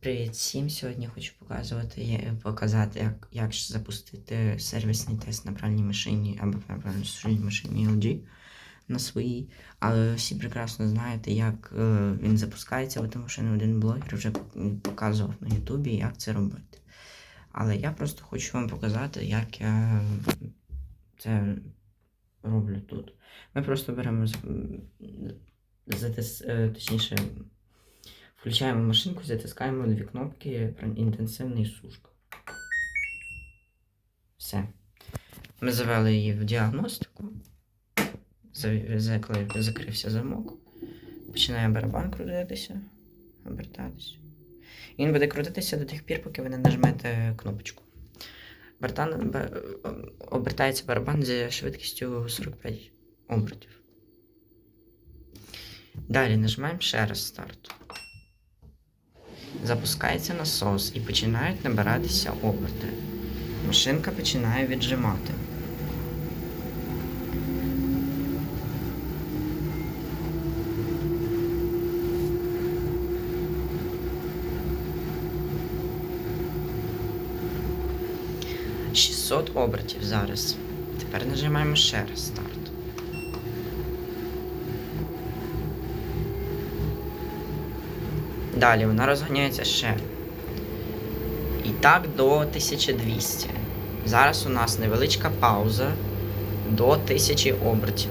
Привіт всім! Сьогодні хочу показувати, показати, як, як запустити сервісний тест на пральній машині або на пральній машині LG на своїй. Але всі прекрасно знаєте, як е, він запускається, тому що не один блогер вже показував на Ютубі, як це робити. Але я просто хочу вам показати, як я це роблю тут. Ми просто беремо затис, е, точніше. Включаємо машинку, затискаємо дві кнопки інтенсивний сушка. Все. Ми завели її в діагностику. Закрився замок. Починає барабан крутитися, обертатися. І він буде крутитися до тих пір, поки ви не нажмете кнопочку. Бартан, обертається барабан зі швидкістю 45 обертів. Далі нажимаємо ще раз старт. Запускається насос і починають набиратися оберти. Машинка починає віджимати. Шістсот обертів зараз. Тепер нажимаємо ще раз старт. Далі вона розганяється ще. І так до 1200. Зараз у нас невеличка пауза до 1000 обертів.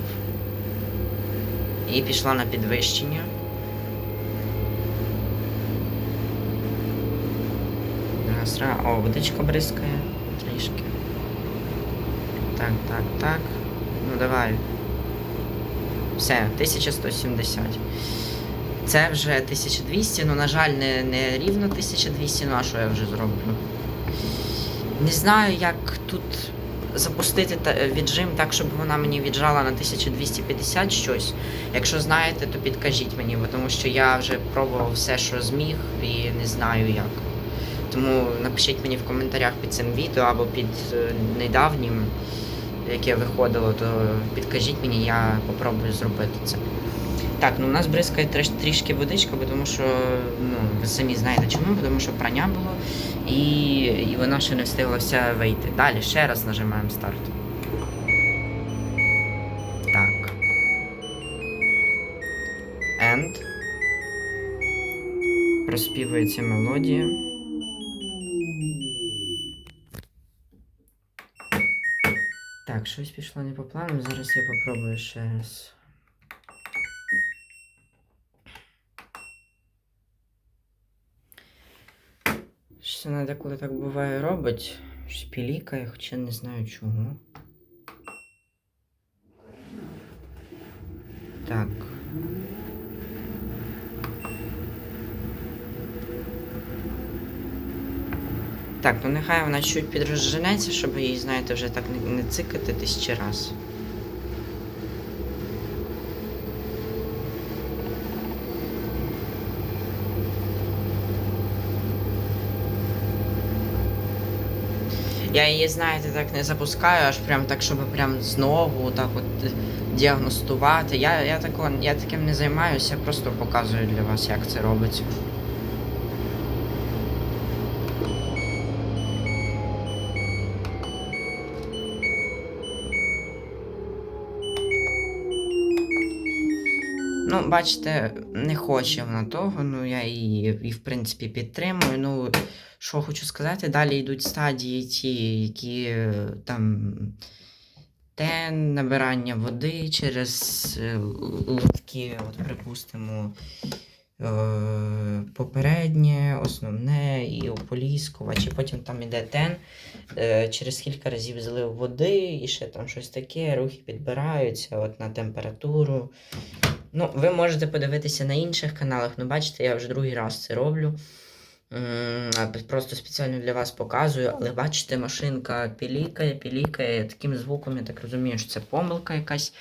І пішла на підвищення. О, водичка бризкає трішки. Так, так, так. Ну давай. Все, 1170. Це вже 1200, ну, на жаль, не, не рівно 1200, ну а що я вже зроблю? Не знаю, як тут запустити віджим так, щоб вона мені віджала на 1250 щось. Якщо знаєте, то підкажіть мені, бо тому що я вже пробував все, що зміг, і не знаю як. Тому напишіть мені в коментарях під цим відео або під е, недавнім, яке виходило, то підкажіть мені, я попробую зробити це. Так, ну у нас бризкає трішки водичка, бо тому що, ну, ви самі знаєте чому, тому що прання було, і, і вона ще не встигла вся вийти. Далі ще раз нажимаємо старт. Так. End. Проспівується мелодія. Так, щось пішло не по плану. Зараз я попробую ще раз. Щось вона деколи так буває робить. Щось пілікає, хоча не знаю чого. Так. Так, ну нехай вона чуть підрозженеться, щоб її, знаєте, вже так не, не цикати тисячі раз. Я її, знаєте, так не запускаю, аж прям так, щоб прям знову так от діагностувати. Я, я, тако, я таким не займаюся, просто показую для вас, як це робиться. Ну, бачите, не хоче вона того, ну я її і в принципі підтримую. Ну, що хочу сказати, далі йдуть стадії ті, які е, там тен, набирання води через е, лотки, от припустимо, е, попереднє, основне і ополіскувач, і потім там іде тен, через кілька разів злив води і ще там щось таке, рухи підбираються от на температуру. Ну, ви можете подивитися на інших каналах, ну бачите, я вже другий раз це роблю. Просто спеціально для вас показую, але бачите, машинка пілікає, пілікає таким звуком, я так розумію, що це помилка якась.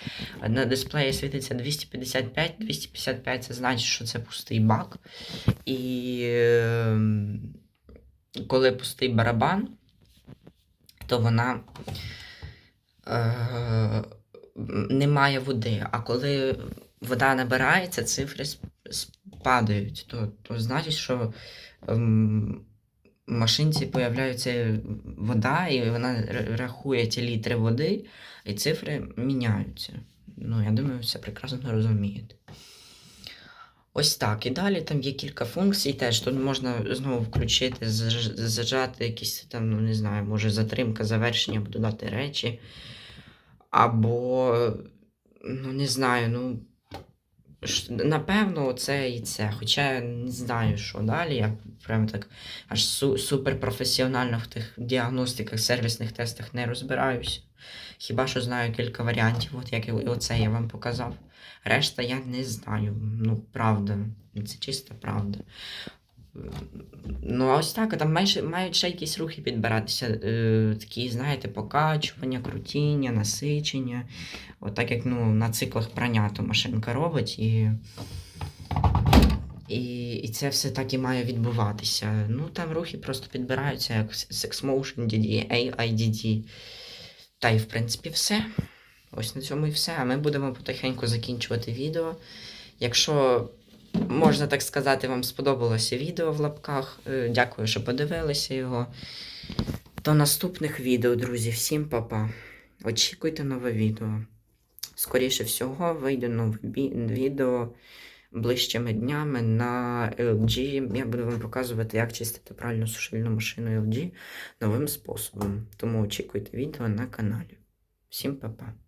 На дисплеї світиться 255, 255 це значить, що це пустий бак. І ем, коли пустий барабан, то вона е, немає води. А коли вода набирається, цифри сп- сп- то, то значить, що ем, в машинці появляється вода, і вона рахує ті літри води, і цифри міняються. Ну, я думаю, все прекрасно розумієте. Ось так. І далі там є кілька функцій теж. Тут можна знову включити, зажати якісь там, ну не знаю, може затримка, завершення, або додати речі. Або, ну не знаю, ну. Напевно, це і це. Хоча я не знаю, що далі. Я прям так аж су- суперпрофесіонально в тих діагностиках, сервісних тестах не розбираюся. Хіба що знаю кілька варіантів, от як і оце я вам показав. Решта я не знаю. Ну, правда. Це чиста правда. Ну, ось так, там майже, мають ще якісь рухи підбиратися. Е, такі, знаєте, покачування, крутіння, насичення. От так як ну, на циклах прання то машинка робить і. І, і це все так і має відбуватися. Ну, там рухи просто підбираються, як Sex Motion DD, AIDD. Та й в принципі все. Ось на цьому і все. А ми будемо потихеньку закінчувати відео. Якщо можна так сказати, вам сподобалося відео в лапках. е, Дякую, що подивилися його. До наступних відео, друзі. Всім па-па. Очікуйте нове відео. Скоріше всього, вийде нове відео ближчими днями на LG. Я буду вам показувати, як чистити правильно сушильну машину LG новим способом. Тому очікуйте відео на каналі. Всім па-па.